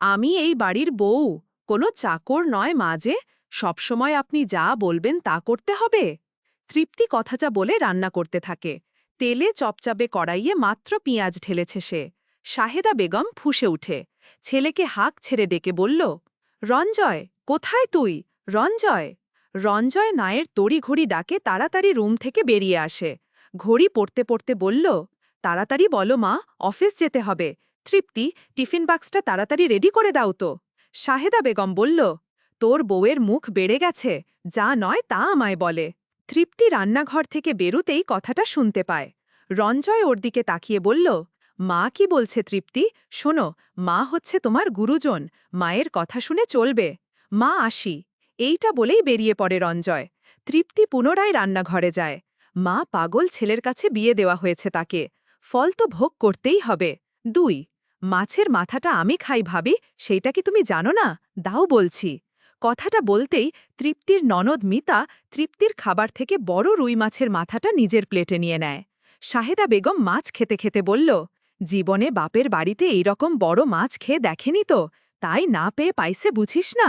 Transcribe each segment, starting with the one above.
আমি এই বাড়ির বউ। কোনো চাকর নয় মাঝে সবসময় আপনি যা বলবেন তা করতে হবে। তৃপ্তি কথাটা বলে রান্না করতে থাকে। তেলে চপচাপে কড়াইয়ে মাত্র পেঁয়াজ ঢেলেছে সে। শাহেদা বেগম ফুসে উঠে। ছেলেকে হাঁক ছেড়ে ডেকে বলল, রঞ্জয়, কোথায় তুই? রঞ্জয়? রঞ্জয় নায়ের তড়িঘড়ি ডাকে তাড়াতাড়ি রুম থেকে বেরিয়ে আসে। ঘড়ি পড়তে পড়তে বলল, তাড়াতাড়ি বলো মা, অফিস যেতে হবে। তৃপ্তি টিফিন বাক্সটা তাড়াতাড়ি রেডি করে দাও তো। শাহেদা বেগম বলল, তোর বউয়ের মুখ বেড়ে গেছে, যা নয় তা আমায় বলে। তৃপ্তি রান্নাঘর থেকে বেরুতেই কথাটা শুনতে পায়। রঞ্জয় ওর দিকে তাকিয়ে বলল, মা কি বলছে তৃপ্তি? শোনো, মা হচ্ছে তোমার গুরুজন, মায়ের কথা শুনে চলবে। মা আসি। এইটা বলেই বেরিয়ে পড়ে রঞ্জয়। তৃপ্তি পুনরায় রান্নাঘরে যায়। মা পাগল ছেলের কাছে বিয়ে দেওয়া হয়েছে তাকে। ফল তো ভোগ করতেই হবে। দুই মাছের মাথাটা আমি খাই ভাবি, সেইটা কি তুমি জানো না? দাও বলছি। কথাটা বলতেই তৃপ্তির ননদ মিতা তৃপ্তির খাবার থেকে বড় রুই মাছের মাথাটা নিজের প্লেটে নিয়ে নেয়। শাহেদা বেগম মাছ খেতে খেতে বলল, জীবনে বাপের বাড়িতে এইরকম বড় মাছ খেয়ে দেখেনি তো? তাই না পেয়ে পাইছে বুঝিস না?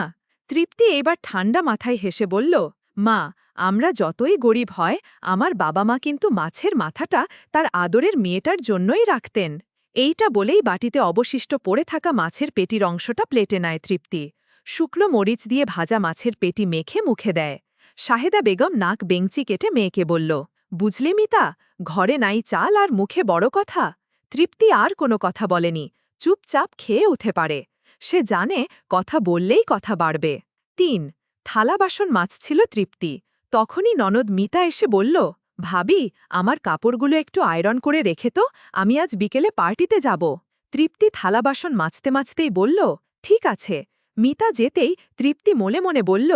তৃপ্তি এবার ঠান্ডা মাথায় হেসে বলল, মা, আমরা যতই গরিব হয়, আমার বাবা মা কিন্তু মাছের মাথাটা তার আদরের মেয়েটার জন্যই রাখতেন। এইটা বলেই বাটিতে অবশিষ্ট পড়ে থাকা মাছের পেটির অংশটা প্লেটে নেয় তৃপ্তি। শুকনো মরিচ দিয়ে ভাজা মাছের পেটি মেখে মুখে দেয়। শাহেদা বেগম নাক বেঞ্চি কেটে মেয়েকে বলল, বুঝলে মিতা, ঘরে নাই চাল আর মুখে বড় কথা? তৃপ্তি আর কোনো কথা বলেনি, চুপচাপ খেয়ে উঠে পারে। সে জানে কথা বললেই কথা বাড়বে। তিন, থালা বাসন মাছ ছিল তৃপ্তি। তখনই ননদ মিতা এসে বলল ভাবি, আমার কাপড়গুলো একটু আয়রন করে রেখে তো, আমি আজ বিকেলে পার্টিতে যাব। তৃপ্তি থালা বাসন মাজতে মাজতেই বলল, ঠিক আছে। মিতা যেতেই তৃপ্তি মনে মনে বলল,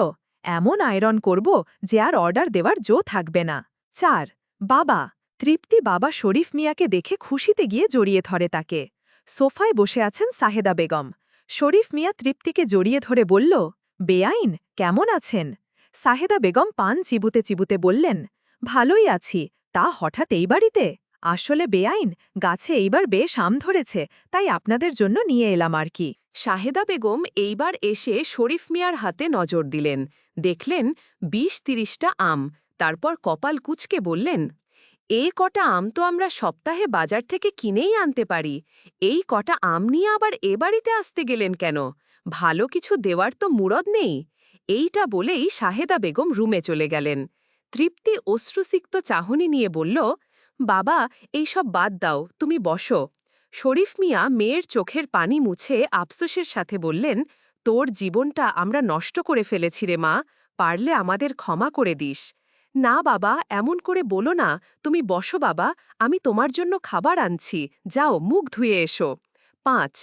এমন আয়রন করব যে আর অর্ডার দেওয়ার জো থাকবে না। চার, বাবা। তৃপ্তি বাবা শরীফ মিয়াকে দেখে খুশিতে গিয়ে জড়িয়ে ধরে তাকে। সোফায় বসে আছেন সাহেদা বেগম। শরীফ মিয়া তৃপ্তিকে জড়িয়ে ধরে বলল, বেআইন, কেমন আছেন? সাহেদা বেগম পান চিবুতে চিবুতে বললেন ভালোই আছি। তা হঠাৎ এই বাড়িতে? আসলে বেআইন, গাছে এইবার বেশ আম ধরেছে, তাই আপনাদের জন্য নিয়ে এলাম আর কি। শাহেদা বেগম এইবার এসে শরীফ মিয়ার হাতে নজর দিলেন। দেখলেন বিশ তিরিশটা আম। তারপর কপাল কুচকে বললেন, এ কটা আম তো আমরা সপ্তাহে বাজার থেকে কিনেই আনতে পারি। এই কটা আম নিয়ে আবার এ বাড়িতে আসতে গেলেন কেন? ভালো কিছু দেওয়ার তো মুরদ নেই। এইটা বলেই শাহেদা বেগম রুমে চলে গেলেন। তৃপ্তি অশ্রুসিক্ত চাহনি নিয়ে বলল, বাবা এইসব বাদ দাও, তুমি বসো। শরীফ মিয়া মেয়ের চোখের পানি মুছে আফসোসের সাথে বললেন, তোর জীবনটা আমরা নষ্ট করে ফেলেছি রে মা, পারলে আমাদের ক্ষমা করে দিস। না বাবা, এমন করে বলো না, তুমি বসো বাবা, আমি তোমার জন্য খাবার আনছি, যাও, মুখ ধুয়ে এসো। পাঁচ,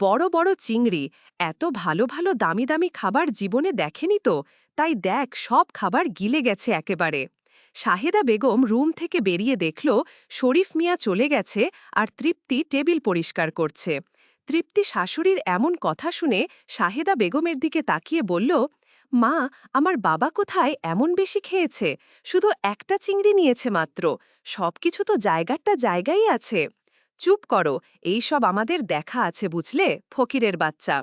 বড় বড় চিংড়ি, এত ভালো ভালো দামি দামি খাবার জীবনে দেখেনি তো, তাই দেখ সব খাবার গিলে গেছে একেবারে। শাহেদা বেগম রুম থেকে বেরিয়ে দেখল শরীফ মিয়া চলে গেছে আর তৃপ্তি টেবিল পরিষ্কার করছে। তৃপ্তি শাশুড়ির এমন কথা শুনে শাহেদা বেগমের দিকে তাকিয়ে বলল, মা, আমার বাবা কোথায় এমন বেশি খেয়েছে? শুধু একটা চিংড়ি নিয়েছে মাত্র, সবকিছু তো জায়গাটা জায়গায় আছে। চুপ করো, এই সব আমাদের দেখা আছে বুঝলে, ফকিরের বাচ্চা।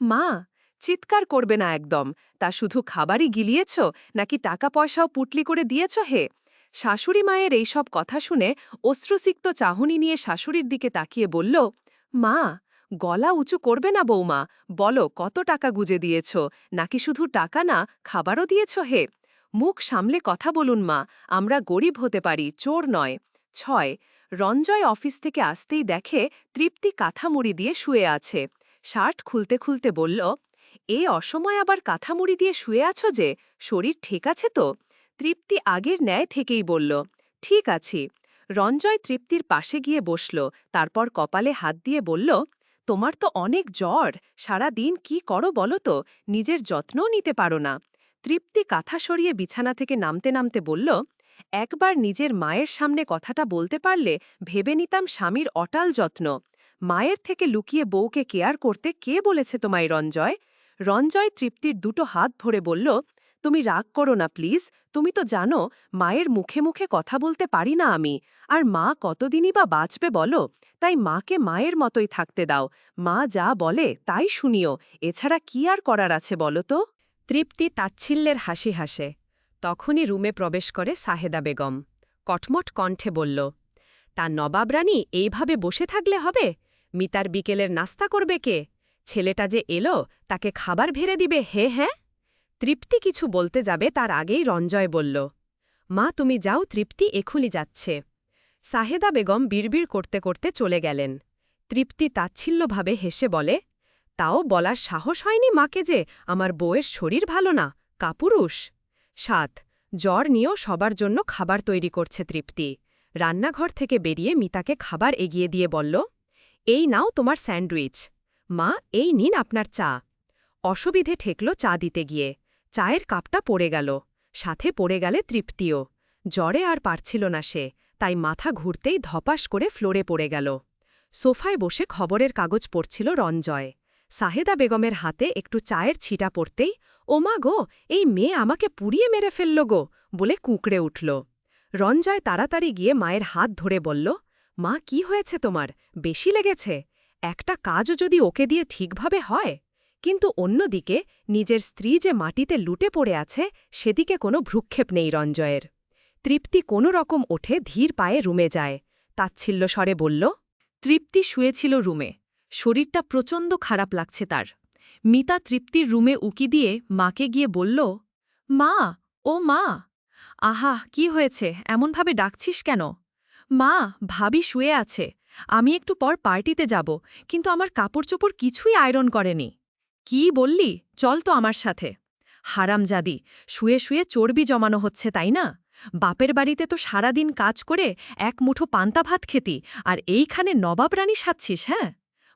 মা, চিৎকার করবে না একদম, তা শুধু খাবারই গিলিয়েছ, নাকি টাকা পয়সাও পুটলি করে দিয়েছ হে? শাশুড়ি মায়ের এইসব কথা শুনে অশ্রুসিক্ত চাহনি নিয়ে শাশুড়ির দিকে তাকিয়ে বলল, মা, গলা উঁচু করবে না বৌমা, বলো কত টাকা গুজে দিয়েছ, নাকি শুধু টাকা না, খাবারও দিয়েছ হে? মুখ সামলে কথা বলুন মা, আমরা গরিব হতে পারি, চোর নয়। ছয় রঞ্জয় অফিস থেকে আসতেই দেখে তৃপ্তি কাঁথামুড়ি দিয়ে শুয়ে আছে। শার্ট খুলতে খুলতে বলল, এ অসময় আবার কাঁথামুড়ি দিয়ে শুয়ে আছো যে? শরীর ঠিক আছে তো? তৃপ্তি আগের ন্যায় থেকেই বলল, ঠিক আছি। রঞ্জয় তৃপ্তির পাশে গিয়ে বসল, তারপর কপালে হাত দিয়ে বলল, তোমার তো অনেক জ্বর সারা দিন কি করো বলো তো? নিজের যত্নও নিতে পারো না। তৃপ্তি কাঁথা সরিয়ে বিছানা থেকে নামতে নামতে বলল একবার নিজের মায়ের সামনে কথাটা বলতে পারলে ভেবে নিতাম স্বামীর অটাল যত্ন। মায়ের থেকে লুকিয়ে বউকে কেয়ার করতে কে বলেছে তোমায় রঞ্জয়? রঞ্জয় তৃপ্তির দুটো হাত ভরে বলল, তুমি রাগ করো না প্লিজ, তুমি তো জানো মায়ের মুখে মুখে কথা বলতে পারি না আমি। আর মা কতদিনই বা বাঁচবে বলো? তাই মাকে মায়ের মতোই থাকতে দাও। মা যা বলে তাই শুনিও। এছাড়া কি আর করার আছে বলো তো? তৃপ্তি তাচ্ছিল্যের হাসি হাসে। তখনই রুমে প্রবেশ করে সাহেদা বেগম। কটমট কণ্ঠে বলল, তা নবাব রানী এইভাবে বসে থাকলে হবে? মিতার বিকেলের নাস্তা করবে কে? ছেলেটা যে এলো, তাকে খাবার ভেরে দিবে, হে হ্যাঁ তৃপ্তি কিছু বলতে যাবে তার আগেই রঞ্জয় বলল, মা, তুমি যাও, তৃপ্তি এখুলি যাচ্ছে। সাহেদা বেগম বিড়বিড় করতে করতে চলে গেলেন। তৃপ্তি তাচ্ছিল্যভাবে হেসে বলে, তাও বলার সাহস হয়নি মাকে যে, আমার বউয়ের শরীর ভালো না, কাপুরুষ। সাত, জ্বর নিয়েও সবার জন্য খাবার তৈরি করছে তৃপ্তি। রান্নাঘর থেকে বেরিয়ে মিতাকে খাবার এগিয়ে দিয়ে বলল, এই নাও তোমার স্যান্ডউইচ। মা, এই নিন আপনার চা। অসুবিধে ঠেকল চা দিতে গিয়ে। চায়ের কাপটা পড়ে গেল। সাথে পড়ে গেলে তৃপ্তিও। জ্বরে আর পারছিল না সে, তাই মাথা ঘুরতেই ধপাস করে ফ্লোরে পড়ে গেল। সোফায় বসে খবরের কাগজ পড়ছিল রঞ্জয়। সাহেদা বেগমের হাতে একটু চায়ের ছিটা পড়তেই, ওমা গো, এই মেয়ে আমাকে পুড়িয়ে মেরে ফেলল গো, বলে কুকড়ে উঠল। রঞ্জয় তাড়াতাড়ি গিয়ে মায়ের হাত ধরে বলল, মা, কি হয়েছে তোমার? বেশি লেগেছে? একটা কাজও যদি ওকে দিয়ে ঠিকভাবে হয়? কিন্তু অন্যদিকে, নিজের স্ত্রী যে মাটিতে লুটে পড়ে আছে, সেদিকে কোনো ভ্রুক্ষেপ নেই রঞ্জয়ের। তৃপ্তি কোনো রকম ওঠে ধীর পায়ে রুমে যায়। তাচ্ছিল্য স্বরে বলল, তৃপ্তি শুয়েছিল রুমে। শরীরটা প্রচণ্ড খারাপ লাগছে তার। মিতা তৃপ্তির রুমে উকি দিয়ে মাকে গিয়ে বলল, মা, ও মা, আহা, কি হয়েছে? এমনভাবে ডাকছিস কেন? মা, ভাবি শুয়ে আছে। আমি একটু পর পার্টিতে যাব, কিন্তু আমার কাপড় চোপড় কিছুই আয়রন করেনি। কি বললি? চল তো আমার সাথে। হারামজাদি, শুয়ে শুয়ে চর্বি জমানো হচ্ছে, তাই না? বাপের বাড়িতে তো সারাদিন কাজ করে এক মুঠো পান্তা ভাত খেতি, আর এইখানে নবাব রানী সাচ্ছিস হ্যাঁ?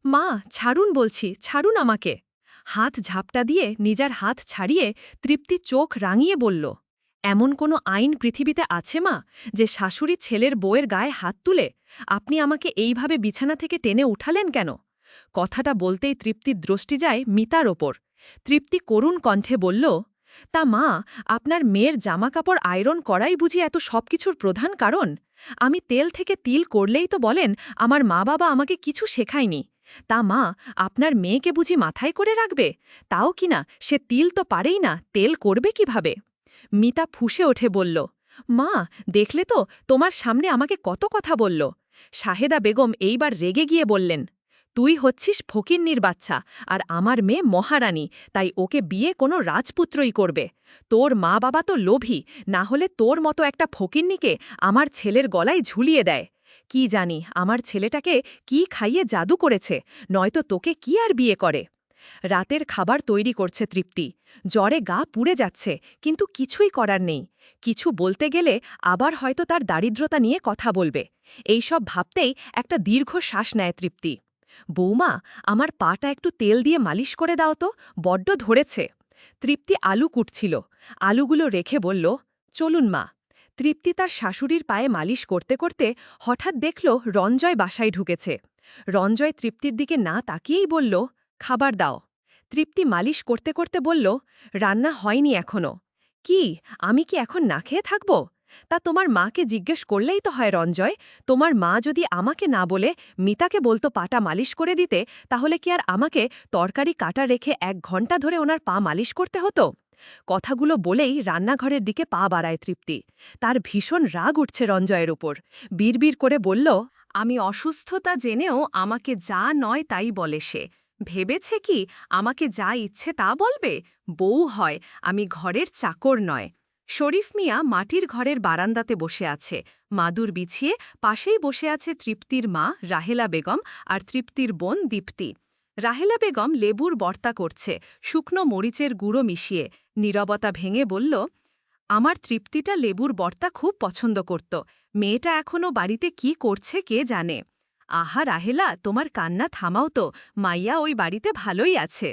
মা, ছাড়ুন বলছি, ছাড়ুন আমাকে। হাত ঝাপটা দিয়ে নিজের হাত ছাড়িয়ে তৃপ্তি চোখ রাঙিয়ে বলল, এমন কোনো আইন পৃথিবীতে আছে মা, যে শাশুড়ি ছেলের বউয়ের গায়ে হাত তুলে আপনি আমাকে এইভাবে বিছানা থেকে টেনে উঠালেন কেন? কথাটা বলতেই তৃপ্তির দৃষ্টি যায় মিতার ওপর। তৃপ্তি করুণ কণ্ঠে বলল, তা মা, আপনার মেয়ের জামাকাপড় আয়রন করাই বুঝি এত সবকিছুর প্রধান কারণ? আমি তেল থেকে তিল করলেই তো বলেন, আমার মা বাবা আমাকে কিছু শেখায়নি। তা মা, আপনার মেয়েকে বুঝি মাথায় করে রাখবে? তাও কিনা সে তিল তো পারেই না, তেল করবে কীভাবে? মিতা ফুসে ওঠে বলল, মা, দেখলে তো, তোমার সামনে আমাকে কত কথা বলল। শাহেদা বেগম এইবার রেগে গিয়ে বললেন, তুই হচ্ছিস ফকিন্নির বাচ্চা, আর আমার মেয়ে মহারানী, তাই ওকে বিয়ে কোনো রাজপুত্রই করবে। তোর মা বাবা তো লোভী, না হলে তোর মতো একটা ফকিন্নিকে আমার ছেলের গলায় ঝুলিয়ে দেয়। কি জানি, আমার ছেলেটাকে কি খাইয়ে জাদু করেছে, নয়তো তোকে কি আর বিয়ে করে? রাতের খাবার তৈরি করছে তৃপ্তি, জ্বরে গা পুড়ে যাচ্ছে, কিন্তু কিছুই করার নেই, কিছু বলতে গেলে আবার হয়তো তার দারিদ্রতা নিয়ে কথা বলবে, এইসব ভাবতেই একটা দীর্ঘ শ্বাস নেয় তৃপ্তি। বৌমা, আমার পাটা একটু তেল দিয়ে মালিশ করে দাও তো, বড্ড ধরেছে। তৃপ্তি আলু কুটছিল, আলুগুলো রেখে বলল, চলুন মা। তৃপ্তি তার শাশুড়ির পায়ে মালিশ করতে করতে হঠাৎ দেখল রঞ্জয় বাসায় ঢুকেছে। রঞ্জয় তৃপ্তির দিকে না তাকিয়েই বলল, খাবার দাও। তৃপ্তি মালিশ করতে করতে বলল, রান্না হয়নি এখনও। কি? আমি কি এখন না খেয়ে থাকব? তা তোমার মাকে জিজ্ঞেস করলেই তো হয় রঞ্জয়। তোমার মা যদি আমাকে না বলে মিতাকে বলতো পাটা মালিশ করে দিতে, তাহলে কি আর আমাকে তরকারি কাটা রেখে এক ঘণ্টা ধরে ওনার পা মালিশ করতে হতো? কথাগুলো বলেই রান্নাঘরের দিকে পা বাড়ায় তৃপ্তি। তার ভীষণ রাগ উঠছে রঞ্জয়ের উপর। বিড়বিড় করে বলল, আমি অসুস্থতা জেনেও আমাকে যা নয় তাই বলে সে। ভেবেছে কি, আমাকে যা ইচ্ছে তা বলবে? বউ হয়, আমি ঘরের চাকর নয়। শরীফ মিয়া মাটির ঘরের বারান্দাতে বসে আছে। মাদুর বিছিয়ে পাশেই বসে আছে তৃপ্তির মা, রাহেলা বেগম আর তৃপ্তির বোন দীপ্তি। রাহেলা বেগম লেবুর বর্তা করছে, শুকনো মরিচের গুঁড়ো মিশিয়ে। নীরবতা ভেঙে বলল, আমার তৃপ্তিটা লেবুর বর্তা খুব পছন্দ করত। মেয়েটা এখনও বাড়িতে কি করছে কে জানে? আহা রাহেলা, তোমার কান্না থামাও তো, মাইয়া ওই বাড়িতে ভালোই আছে।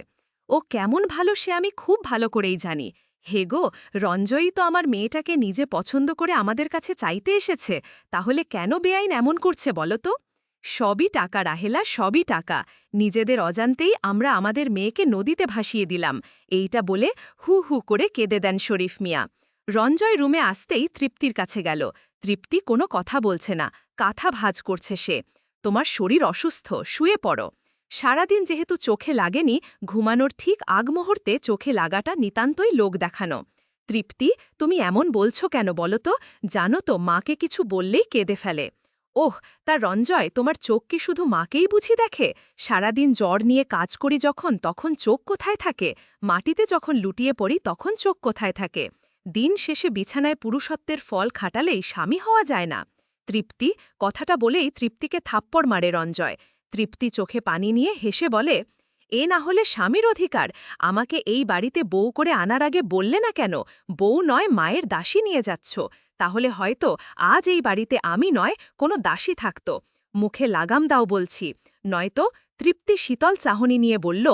ও কেমন ভালো সে আমি খুব ভালো করেই জানি। হেগো রঞ্জয়ই তো আমার মেয়েটাকে নিজে পছন্দ করে আমাদের কাছে চাইতে এসেছে। তাহলে কেন বেআইন এমন করছে বলো তো? সবই টাকা, রাহেলা, সবই টাকা। নিজেদের অজান্তেই আমরা আমাদের মেয়েকে নদীতে ভাসিয়ে দিলাম। এইটা বলে হু হু করে কেঁদে দেন শরীফ মিয়া। রঞ্জয় রুমে আসতেই তৃপ্তির কাছে গেল। তৃপ্তি কোনো কথা বলছে না, কাথা ভাজ করছে সে। তোমার শরীর অসুস্থ, শুয়ে পড়ো। সারাদিন যেহেতু চোখে লাগেনি, ঘুমানোর ঠিক আগ মুহূর্তে চোখে লাগাটা নিতান্তই লোক দেখানো। তৃপ্তি, তুমি এমন বলছো কেন বলো তো? জানো তো, মাকে কিছু বললেই কেঁদে ফেলে। ওহ, তা রঞ্জয়, তোমার চোখ কি শুধু মাকেই বুঝি দেখে? সারাদিন জ্বর নিয়ে কাজ করি যখন, তখন চোখ কোথায় থাকে? মাটিতে যখন লুটিয়ে পড়ি, তখন চোখ কোথায় থাকে? দিন শেষে বিছানায় পুরুষত্বের ফল খাটালেই স্বামী হওয়া যায় না। তৃপ্তি, কথাটা বলেই তৃপ্তিকে থাপ্পড় মারে রঞ্জয়। তৃপ্তি চোখে পানি নিয়ে হেসে বলে, এ না হলে স্বামীর অধিকার। আমাকে এই বাড়িতে বউ করে আনার আগে বললে না কেন? বউ নয়, মায়ের দাসী নিয়ে যাচ্ছ। তাহলে হয়তো আজ এই বাড়িতে আমি নয়, কোনো দাসী থাকত। মুখে লাগাম দাও বলছি। নয়তো তৃপ্তি শীতল চাহনি নিয়ে বলল,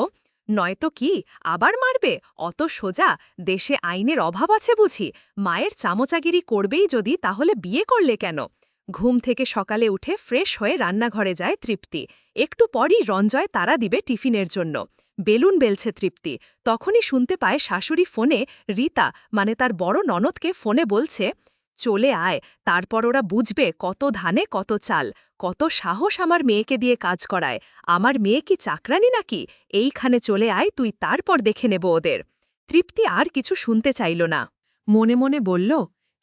নয়তো কি আবার মারবে? অত সোজা? দেশে আইনের অভাব আছে বুঝি? মায়ের চামচাগিরি করবেই যদি তাহলে বিয়ে করলে কেন? ঘুম থেকে সকালে উঠে ফ্রেশ হয়ে রান্নাঘরে যায় তৃপ্তি। একটু পরই রঞ্জয় তারা দিবে টিফিনের জন্য। বেলুন বেলছে তৃপ্তি। তখনই শুনতে পায় শাশুড়ি ফোনে, রীতা মানে তার বড় ননদকে ফোনে বলছে চলে আয়, তারপর ওরা বুঝবে কত ধানে কত চাল, কত সাহস আমার মেয়েকে দিয়ে কাজ করায়। আমার মেয়ে কি চাকরানি নাকি? এইখানে চলে আয়, তুই তারপর দেখে নেব ওদের। তৃপ্তি আর কিছু শুনতে চাইল না। মনে মনে বলল,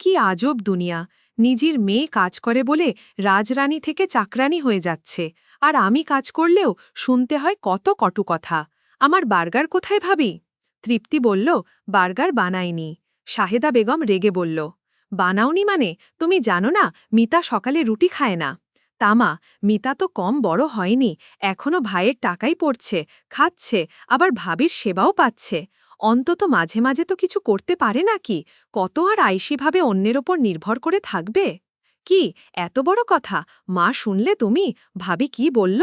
কি আজব দুনিয়া। নিজের মেয়ে কাজ করে বলে রাজরানী থেকে চাকরানি হয়ে যাচ্ছে। আর আমি কাজ করলেও শুনতে হয় কত কটু কথা। আমার বার্গার কোথায় ভাবি? তৃপ্তি বলল, বার্গার বানায়নি শাহেদা বেগম রেগে বলল বানাওনি মানে? তুমি জানো না, মিতা সকালে রুটি খায় না। তামা মিতা তো কম বড় হয়নি, এখনও ভাইয়ের টাকাই পড়ছে, খাচ্ছে, আবার ভাবির সেবাও পাচ্ছে। অন্তত মাঝে মাঝে তো কিছু করতে পারে নাকি? কত আর আইসিভাবে অন্যের ওপর নির্ভর করে থাকবে? কি, এত বড় কথা? মা শুনলে তুমি? ভাবি কি বলল?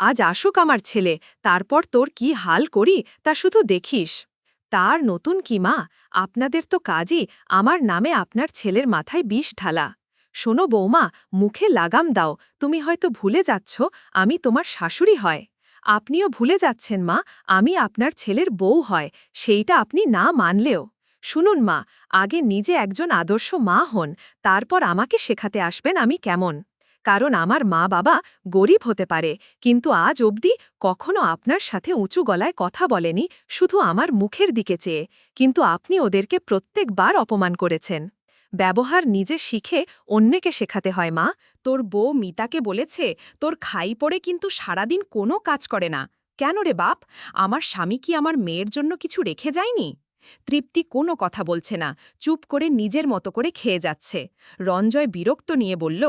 আজ আসুক আমার ছেলে, তারপর তোর কি হাল করি, তা শুধু দেখিস। তার নতুন কি মা আপনাদের তো কাজই আমার নামে আপনার ছেলের মাথায় বিষ ঢালা। শোনো বৌমা, মুখে লাগাম দাও, তুমি হয়তো ভুলে যাচ্ছ, আমি তোমার শাশুড়ি হয়। আপনিও ভুলে যাচ্ছেন মা, আমি আপনার ছেলের বউ হয়, সেইটা আপনি না মানলেও। শুনুন মা, আগে নিজে একজন আদর্শ মা হন, তারপর আমাকে শেখাতে আসবেন আমি কেমন। কারণ আমার মা বাবা গরিব হতে পারে, কিন্তু আজ অবধি কখনো আপনার সাথে উঁচু গলায় কথা বলেনি, শুধু আমার মুখের দিকে চেয়ে। কিন্তু আপনি ওদেরকে প্রত্যেকবার অপমান করেছেন। ব্যবহার নিজে শিখে অন্যকে শেখাতে হয়, মা। তোর বউ মিতাকে বলেছে, তোর খাই পড়ে কিন্তু সারাদিন কোনো কাজ করে না। কেন রে বাপ? আমার স্বামী কি আমার মেয়ের জন্য কিছু রেখে যায়নি? তৃপ্তি কোনো কথা বলছে না, চুপ করে নিজের মতো করে খেয়ে যাচ্ছে। রঞ্জয় বিরক্ত নিয়ে বলল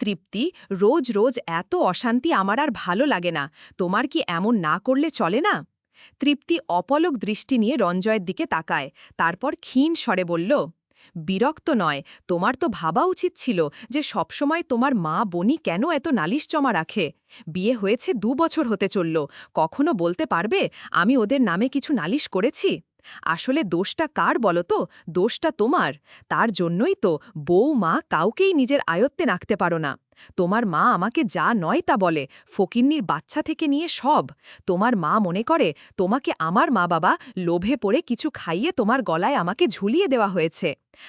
তৃপ্তি, রোজ রোজ এত অশান্তি আমার আর ভালো লাগে না, তোমার কি এমন না করলে চলে না? তৃপ্তি অপলক দৃষ্টি নিয়ে রঞ্জয়ের দিকে তাকায়, তারপর ক্ষীণ স্বরে বলল, বিরক্ত নয়, তোমার তো ভাবা উচিত ছিল যে সবসময় তোমার মা বনি কেন এত নালিশ জমা রাখে? বিয়ে হয়েছে দু বছর হতে চলল, কখনো বলতে পারবে আমি ওদের নামে কিছু নালিশ করেছি? আসলে দোষটা কার বলো তো? দোষটা তোমার। তার জন্যই তো বউ মা কাউকেই নিজের আয়ত্তে রাখতে পারো না। তোমার মা আমাকে যা নয় তা বলে, ফকিন্নির বাচ্চা থেকে নিয়ে সব। তোমার মা মনে করে, তোমাকে আমার মা বাবা লোভে পড়ে কিছু খাইয়ে তোমার গলায় আমাকে ঝুলিয়ে দেওয়া হয়েছে।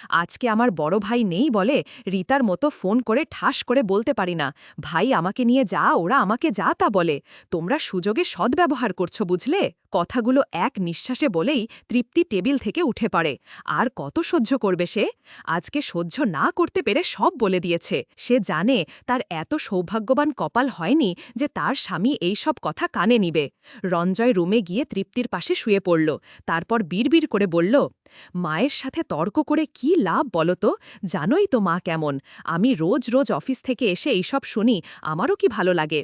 আজকে আমার বড় ভাই নেই বলে রিতার মতো ফোন করে ঠাস করে বলতে পারি না। ভাই আমাকে নিয়ে যা, ওরা আমাকে যা তা বলে। তোমরা সুযোগে সদ্ব্যবহার করছ বুঝলে? কথাগুলো এক নিঃশ্বাসে বলেই তৃপ্তি টেবিল থেকে উঠে পড়ে। আর কত সহ্য করবে সে? আজকে সহ্য না করতে পেরে সব বলে দিয়েছে। সে জানে তার এত সৌভাগ্যবান কপাল হয়নি যে তার স্বামী এই সব কথা কানে নিবে। রঞ্জয় রুমে গিয়ে তৃপ্তির পাশে শুয়ে পড়ল। তারপর বিড়বিড় করে বলল, মায়ের সাথে তর্ক করে কি লাভ বলতো জানোই তো মা কেমন। আমি রোজ রোজ অফিস থেকে এসে এইসব শুনি, আমারও কি ভালো লাগে?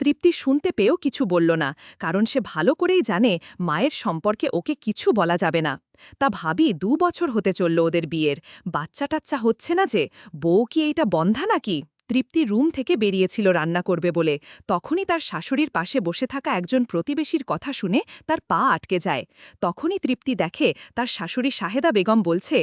তৃপ্তি শুনতে পেয়েও কিছু বলল না, কারণ সে ভালো করেই জানে মায়ের সম্পর্কে ওকে কিছু বলা যাবে না। তা ভাবি দু বছর হতে চলল ওদের বিয়ের। বাচ্চা টাচ্চা হচ্ছে না যে, বউ কি এইটা বন্ধা নাকি? তৃপ্তি রুম থেকে বেরিয়েছিল রান্না করবে বলে। তখনই তার শাশুড়ির পাশে বসে থাকা একজন প্রতিবেশীর কথা শুনে তার পা আটকে যায়। তখনই তৃপ্তি দেখে তার শাশুড়ি শাহেদা বেগম বলছে,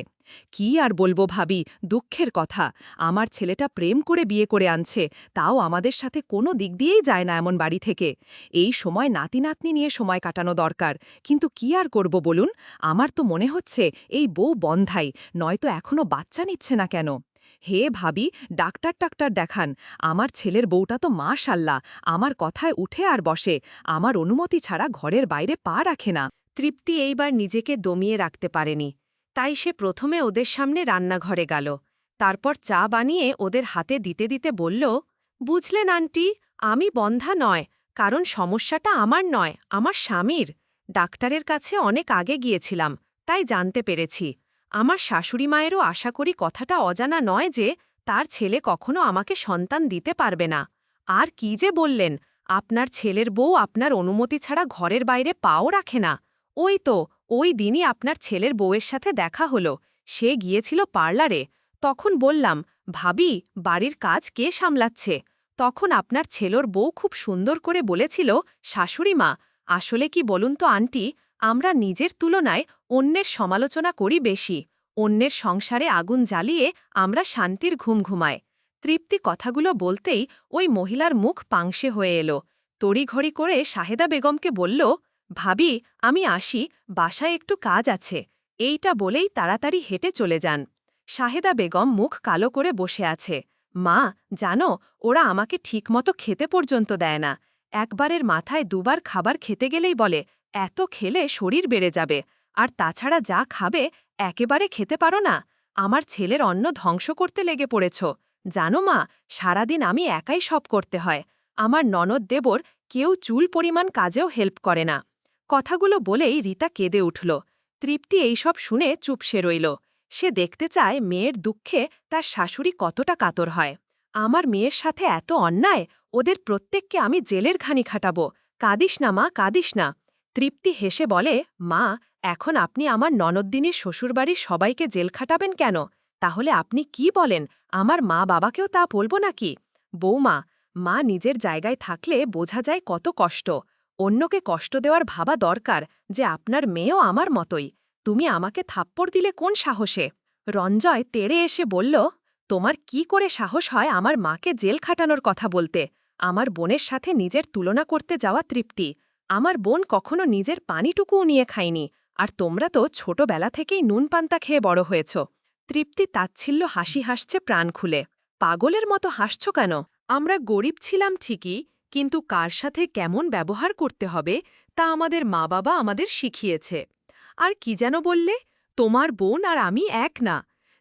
কি আর বলব ভাবি, দুঃখের কথা। আমার ছেলেটা প্রেম করে বিয়ে করে আনছে, তাও আমাদের সাথে কোনো দিক দিয়েই যায় না এমন বাড়ি থেকে। এই সময় নাতি নাতনি নিয়ে সময় কাটানো দরকার। কিন্তু কি আর করব বলুন? আমার তো মনে হচ্ছে এই বউ বন্ধাই, নয়তো এখনও বাচ্চা নিচ্ছে না কেন? হে ভাবি, ডাক্তার টাক্তার দেখান। আমার ছেলের বউটা তো মাশাল্লাহ, আমার কথায় উঠে আর বসে। আমার অনুমতি ছাড়া ঘরের বাইরে পা রাখে না। তৃপ্তি এইবার নিজেকে দমিয়ে রাখতে পারেনি। তাই সে প্রথমে ওদের সামনে রান্নাঘরে গেল। তারপর চা বানিয়ে ওদের হাতে দিতে দিতে বলল, বুঝলেন আন্টি, আমি বন্ধা নয়, কারণ সমস্যাটা আমার নয়, আমার স্বামীর। ডাক্তারের কাছে অনেক আগে গিয়েছিলাম, তাই জানতে পেরেছি। আমার শাশুড়ি মায়েরও আশা করি কথাটা অজানা নয় যে তার ছেলে কখনো আমাকে সন্তান দিতে পারবে না। আর কি যে বললেন, আপনার ছেলের বউ আপনার অনুমতি ছাড়া ঘরের বাইরে পাও রাখে না। ওই তো, ওই দিনই আপনার ছেলের বউয়ের সাথে দেখা হলো। সে গিয়েছিল পার্লারে। তখন বললাম, ভাবি, বাড়ির কাজ কে সামলাচ্ছে? তখন আপনার ছেলোর বউ খুব সুন্দর করে বলেছিল, শাশুড়ি মা, আসলে কি বলুন তো আন্টি আমরা নিজের তুলনায় অন্যের সমালোচনা করি বেশি, অন্যের সংসারে আগুন জ্বালিয়ে আমরা শান্তির ঘুম ঘুমায়। তৃপ্তি কথাগুলো বলতেই ওই মহিলার মুখ পাংশে হয়ে এলো। তড়িঘড়ি করে শাহেদা বেগমকে বলল, ভাবি, আমি আসি, বাসায় একটু কাজ আছে। এইটা বলেই তাড়াতাড়ি হেঁটে চলে যান। শাহেদা বেগম মুখ কালো করে বসে আছে। মা, জানো, ওরা আমাকে ঠিকমতো খেতে পর্যন্ত দেয় না। একবারের মাথায় দুবার খাবার খেতে গেলেই বলে এত খেলে শরীর বেড়ে যাবে। আর তাছাড়া যা খাবে একেবারে খেতে পারো না। আমার ছেলের অন্ন ধ্বংস করতে লেগে পড়েছ। জানো মা, সারাদিন আমি একাই সব করতে হয়। আমার ননদ দেবর কেউ চুল পরিমাণ কাজেও হেল্প করে না। কথাগুলো বলেই রীতা কেঁদে উঠল। তৃপ্তি এইসব শুনে চুপসে রইল। সে দেখতে চায় মেয়ের দুঃখে তার শাশুড়ি কতটা কাতর হয়। আমার মেয়ের সাথে এত অন্যায়, ওদের প্রত্যেককে আমি জেলের ঘানি খাটাবো। কাঁদিস না মা, কাঁদিস না। তৃপ্তি হেসে বলে, মা, এখন আপনি আমার ননদ্দিনীর শ্বশুরবাড়ির সবাইকে জেল খাটাবেন কেন? তাহলে আপনি কি বলেন? আমার মা বাবাকেও তা বলব নাকি? বৌমা, মা নিজের জায়গায় থাকলে বোঝা যায় কত কষ্ট। অন্যকে কষ্ট দেওয়ার ভাবা দরকার যে আপনার মেয়েও আমার মতোই। তুমি আমাকে থাপ্পড় দিলে কোন সাহসে? রঞ্জয় তেড়ে এসে বলল, তোমার কি করে সাহস হয় আমার মাকে জেল খাটানোর কথা বলতে? আমার বোনের সাথে নিজের তুলনা করতে যাওয়া তৃপ্তি। আমার বোন কখনো নিজের পানিটুকুও নিয়ে খায়নি, আর তোমরা তো ছোটবেলা থেকেই নুন পান্তা খেয়ে বড় হয়েছ। তৃপ্তি তাচ্ছিল্য হাসি হাসছে প্রাণ খুলে। পাগলের মতো হাসছ কেন? আমরা গরিব ছিলাম ঠিকই, কিন্তু কার সাথে কেমন ব্যবহার করতে হবে তা আমাদের মা বাবা আমাদের শিখিয়েছে। আর কি যেন বললে, তোমার বোন আর আমি এক না।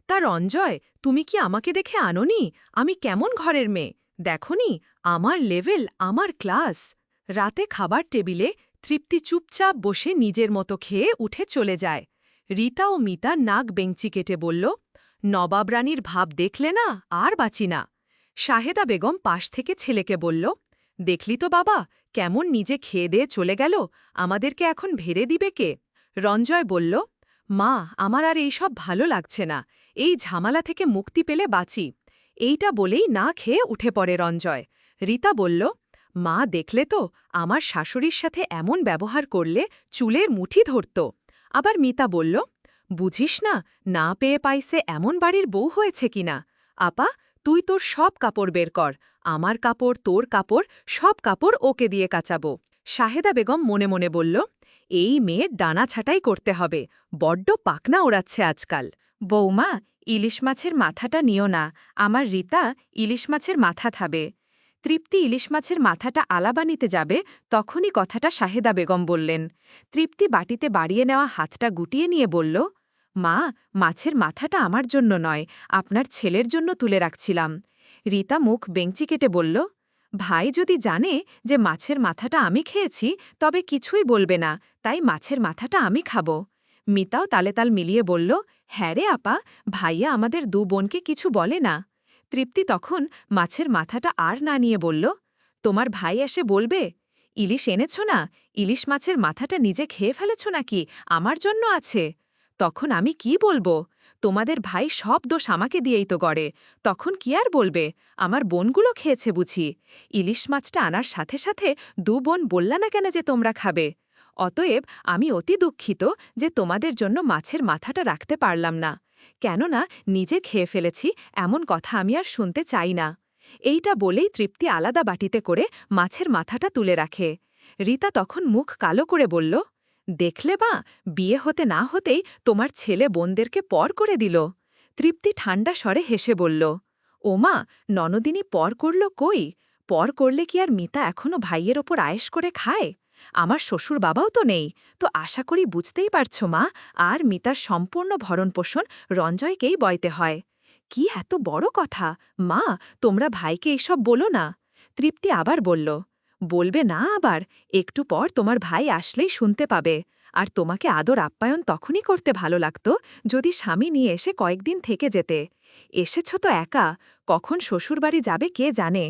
তা রঞ্জয়, তুমি কি আমাকে দেখে আনোনি? আমি কেমন ঘরের মেয়ে? দেখনি, আমার লেভেল আমার ক্লাস রাতে খাবার টেবিলে তৃপ্তি চুপচাপ বসে নিজের মতো খেয়ে উঠে চলে যায়। রীতা ও মিতা নাক বেঞ্চি কেটে বলল, নবাব রানীর ভাব দেখলে না আর বাঁচি না। শাহেদা বেগম পাশ থেকে ছেলেকে বলল, দেখলি তো বাবা, কেমন নিজে খেয়ে দিয়ে চলে গেল, আমাদেরকে এখন ভেরে দিবে কে? রঞ্জয় বলল, মা, আমার আর এইসব ভালো লাগছে না, এই ঝামেলা থেকে মুক্তি পেলে বাঁচি। এইটা বলেই না খেয়ে উঠে পড়ে রঞ্জয়। রীতা বলল মা দেখলে তো আমার শাশুড়ির সাথে এমন ব্যবহার করলে চুলের মুঠি ধরত। আবার মিতা বলল, বুঝিস না না পেয়ে পাইছে এমন বাড়ির বউ হয়েছে কিনা আপা, তুই তোর সব কাপড় বের কর, আমার কাপড়, তোর কাপড়, সব কাপড় ওকে দিয়ে কাচাবো। শাহেদা বেগম মনে মনে বলল, এই মেয়ের ডানা ছাটাই করতে হবে, বড্ড পাকনা ওড়াচ্ছে আজকাল। বৌমা, ইলিশ মাছের মাথাটা নিও না, আমার রীতা ইলিশ মাছের মাথা থাবে। তৃপ্তি ইলিশ মাছের মাথাটা আলাবা নিতে যাবে, তখনই কথাটা শাহেদা বেগম বললেন। তৃপ্তি বাটিতে বাড়িয়ে নেওয়া হাতটা গুটিয়ে নিয়ে বলল, মা, মাছের মাথাটা আমার জন্য নয়, আপনার ছেলের জন্য তুলে রাখছিলাম। রীতা মুখ বেঞ্চি কেটে বলল, ভাই যদি জানে যে মাছের মাথাটা আমি খেয়েছি, তবে কিছুই বলবে না, তাই মাছের মাথাটা আমি খাব। মিতাও তালে তাল মিলিয়ে বলল হ্যাঁ রে আপা, ভাইয়া আমাদের দু বোনকে কিছু বলে না। তৃপ্তি তখন মাছের মাথাটা আর না নিয়ে বলল, তোমার ভাই এসে বলবে, ইলিশ এনেছ না? ইলিশ মাছের মাথাটা নিজে খেয়ে ফেলেছ নাকি? আমার জন্য আছে। তখন আমি কি বলব? তোমাদের ভাই সব দোষ আমাকে দিয়েই তো গড়ে। তখন কি আর বলবে? আমার বোনগুলো খেয়েছে বুঝি। ইলিশ মাছটা আনার সাথে সাথে দু বোন বললা না কেন যে তোমরা খাবে? অতএব আমি অতি দুঃখিত যে তোমাদের জন্য মাছের মাথাটা রাখতে পারলাম না। কেননা নিজে খেয়ে ফেলেছি, এমন কথা আমি আর শুনতে চাই না। এইটা বলেই তৃপ্তি আলাদা বাটিতে করে মাছের মাথাটা তুলে রাখে। রীতা তখন মুখ কালো করে বলল, দেখলে বা, বিয়ে হতে না হতেই তোমার ছেলে বোনদেরকে পর করে দিল। তৃপ্তি ঠান্ডা স্বরে হেসে বলল, ওমা, ননদিনী পর করল কই? পর করলে কি আর মিতা এখনও ভাইয়ের ওপর আয়েস করে খায়? আমার শ্বশুর বাবাও তো নেই। তো আশা করি বুঝতেই পারছ মা, আর মিতার সম্পূর্ণ ভরণপোষণ রঞ্জয়কেই বয়তে হয়। কি এত বড় কথা! মা, তোমরা ভাইকে এসব বলো না। তৃপ্তি আবার বলল, বলবে না আবার, একটু পর তোমার ভাই আসলেই শুনতে পাবে। আর তোমাকে আদর আপ্যায়ন তখনই করতে ভালো লাগত, যদি স্বামী নিয়ে এসে কয়েকদিন থেকে যেতে। এসেছ তো একা, কখন শ্বশুরবাড়ি যাবে কে জানে?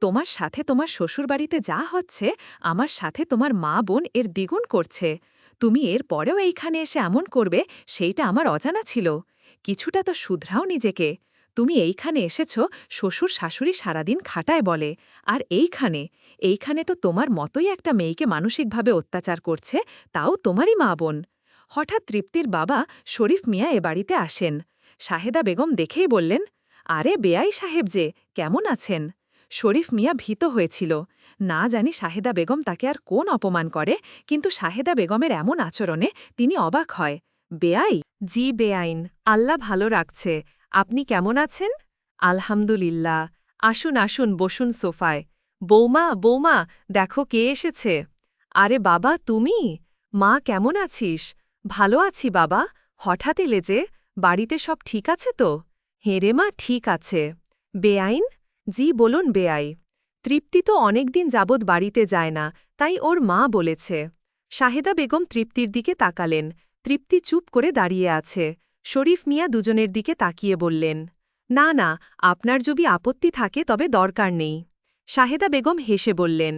তোমার সাথে তোমার শ্বশুরবাড়িতে যা হচ্ছে, আমার সাথে তোমার মা বোন এর দ্বিগুণ করছে। তুমি এর পরেও এইখানে এসে এমন করবে, সেইটা আমার অজানা ছিল। কিছুটা তো শুধরাও নিজেকে। তুমি এইখানে এসেছ, শ্বশুর শাশুড়ি সারাদিন খাটায় বলে, আর এইখানে এইখানে তো তোমার মতোই একটা মেয়েকে মানসিকভাবে অত্যাচার করছে, তাও তোমারই মা বোন। হঠাৎ তৃপ্তির বাবা শরীফ মিয়া এ বাড়িতে আসেন। শাহেদা বেগম দেখেই বললেন, আরে বেয়াই সাহেব যে, কেমন আছেন? শরীফ মিয়া ভীত হয়েছিল। না জানি শাহেদা বেগম তাকে আর কোন অপমান করে, কিন্তু শাহেদা বেগমের এমন আচরণে তিনি অবাক হয়। বেআই জি, বেআইন। আল্লাহ ভালো রাখছে। আপনি কেমন আছেন? আলহামদুলিল্লাহ। আসুন আসুন, বসুন সোফায়। বৌমা বৌমা, দেখো কে এসেছে। আরে বাবা, তুমি? মা, কেমন আছিস? ভালো আছি বাবা। হঠাৎ এলে যে, বাড়িতে সব ঠিক আছে তো? হেরে মা, ঠিক আছে। বেআইন? জি বলুন বেআই। তৃপ্তি তো অনেকদিন যাবৎ বাড়িতে যায় না, তাই ওর মা বলেছে। শাহেদা বেগম তৃপ্তির দিকে তাকালেন। তৃপ্তি চুপ করে দাঁড়িয়ে আছে। শরীফ মিয়া দুজনের দিকে তাকিয়ে বললেন, না না, আপনার যদি আপত্তি থাকে তবে দরকার নেই। শাহেদা বেগম হেসে বললেন,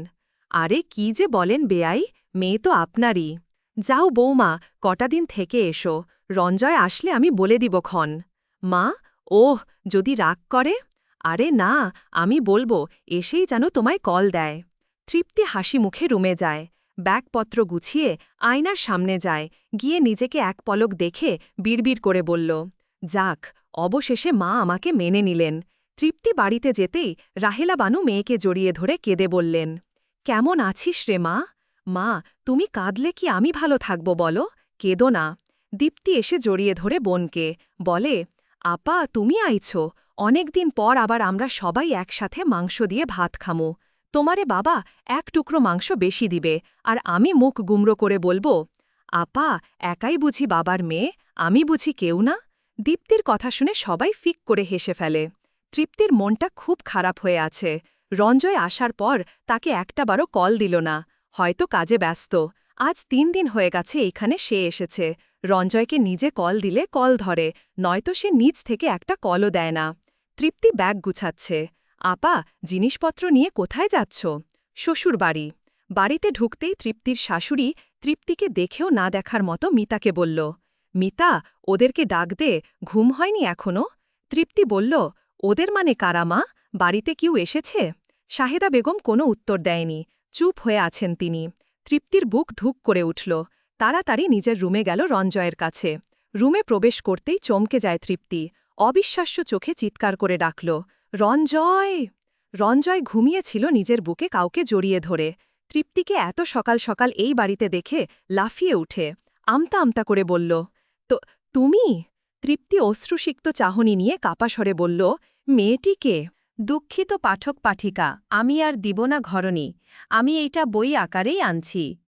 আরে কি যে বলেন বেয়াই মেয়ে তো আপনারই। যাও বৌমা, কটা দিন থেকে এসো, রঞ্জয় আসলে আমি বলে দিব ক্ষণ। মা, ওহ, যদি রাগ করে? আরে না, আমি বলব, এসেই যেন তোমায় কল দেয়। তৃপ্তি হাসি মুখে রুমে যায়। ব্যাগপত্র গুছিয়ে আয়নার সামনে যায়। গিয়ে নিজেকে এক পলক দেখে বিড়বিড় করে বলল, যাক, অবশেষে মা আমাকে মেনে নিলেন। তৃপ্তি বাড়িতে যেতেই রাহেলা বানু মেয়েকে জড়িয়ে ধরে কেঁদে বললেন, কেমন আছিস রে মা? মা, তুমি কাঁদলে কি আমি ভালো থাকব বলো? কেঁদো না। দীপ্তি এসে জড়িয়ে ধরে বোনকে, বলে, আপা, তুমি আইছ। অনেকদিন পর আবার আমরা সবাই একসাথে মাংস দিয়ে ভাত খামু। তোমারে বাবা, এক টুকরো মাংস বেশি দিবে, আর আমি মুখ গুমড়ো করে বলব, আপা, একাই বুঝি বাবার মেয়ে, আমি বুঝি কেউ না? দীপ্তির কথা শুনে সবাই ফিক করে হেসে ফেলে। তৃপ্তির মনটা খুব খারাপ হয়ে আছে। রঞ্জয় আসার পর তাকে একটাবারও কল দিল না, হয়তো কাজে ব্যস্ত। আজ তিন দিন হয়ে গেছে এইখানে সে এসেছে। রঞ্জয়কে নিজে কল দিলে কল ধরে, নয়তো সে নিজ থেকে একটা কলও দেয় না। তৃপ্তি ব্যাগ গুছাচ্ছে। আপা, জিনিসপত্র নিয়ে কোথায় যাচ্ছ? শ্বশুর বাড়ি বাড়িতে ঢুকতেই তৃপ্তির শাশুড়ি তৃপ্তিকে দেখেও না দেখার মতো মিতাকে বলল, মিতা, ওদেরকে ডাক দে, ঘুম হয়নি এখনও? তৃপ্তি বলল, ওদের মানে কারা মা? বাড়িতে কেউ এসেছে? শাহেদা বেগম কোনো উত্তর দেয়নি। চুপ হয়ে আছেন তিনি। তৃপ্তির বুক ধুক করে উঠল। তাড়াতাড়ি নিজের রুমে গেল রঞ্জয়ের কাছে। রুমে প্রবেশ করতেই চমকে যায় তৃপ্তি। অবিশ্বাস্য চোখে চিৎকার করে ডাকল, রঞ্জয়! রঞ্জয় ঘুমিয়েছিল নিজের বুকে কাউকে জড়িয়ে ধরে। তৃপ্তিকে এত সকাল সকাল এই বাড়িতে দেখে লাফিয়ে উঠে, আমতা আমতা করে বলল, তো, তুমি? তৃপ্তি অশ্রুসিক্ত চাহনি নিয়ে কাপাসরে বলল মেয়েটিকে দুঃখিত পাঠক পাঠিকা, আমি আর দিব না ঘরণী, আমি এইটা বই আকারেই আনছি।